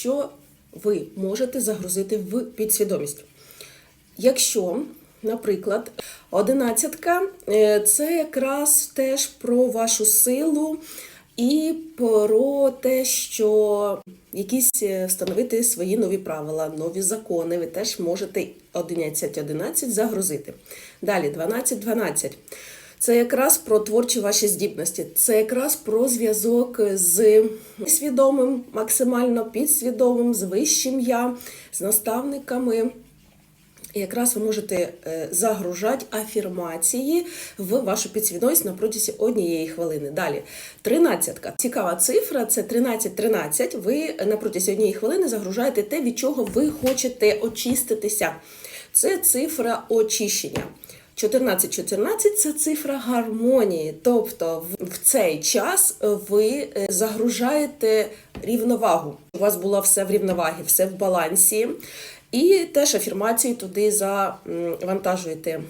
що ви можете загрузити в підсвідомість. Якщо, наприклад, одинадцятка е, це якраз теж про вашу силу і про те, що якісь е, встановити свої нові правила, нові закони, ви теж можете 11.11 загрузити. Далі 12.12. Це якраз про творчі ваші здібності, це якраз про зв'язок з свідомим, максимально підсвідомим, з вищим я, з наставниками. І якраз ви можете е, загружати афірмації в вашу підсвідомість на протязі однієї хвилини. Далі, тринадцятка. Цікава цифра це 13-13. Ви на протязі однієї хвилини загружаєте те, від чого ви хочете очиститися. Це цифра очищення. 14-14 це цифра гармонії. Тобто в- цей час ви е, загружаєте рівновагу. У вас було все в рівновагі, все в балансі. І теж афірмації туди завантажуєте.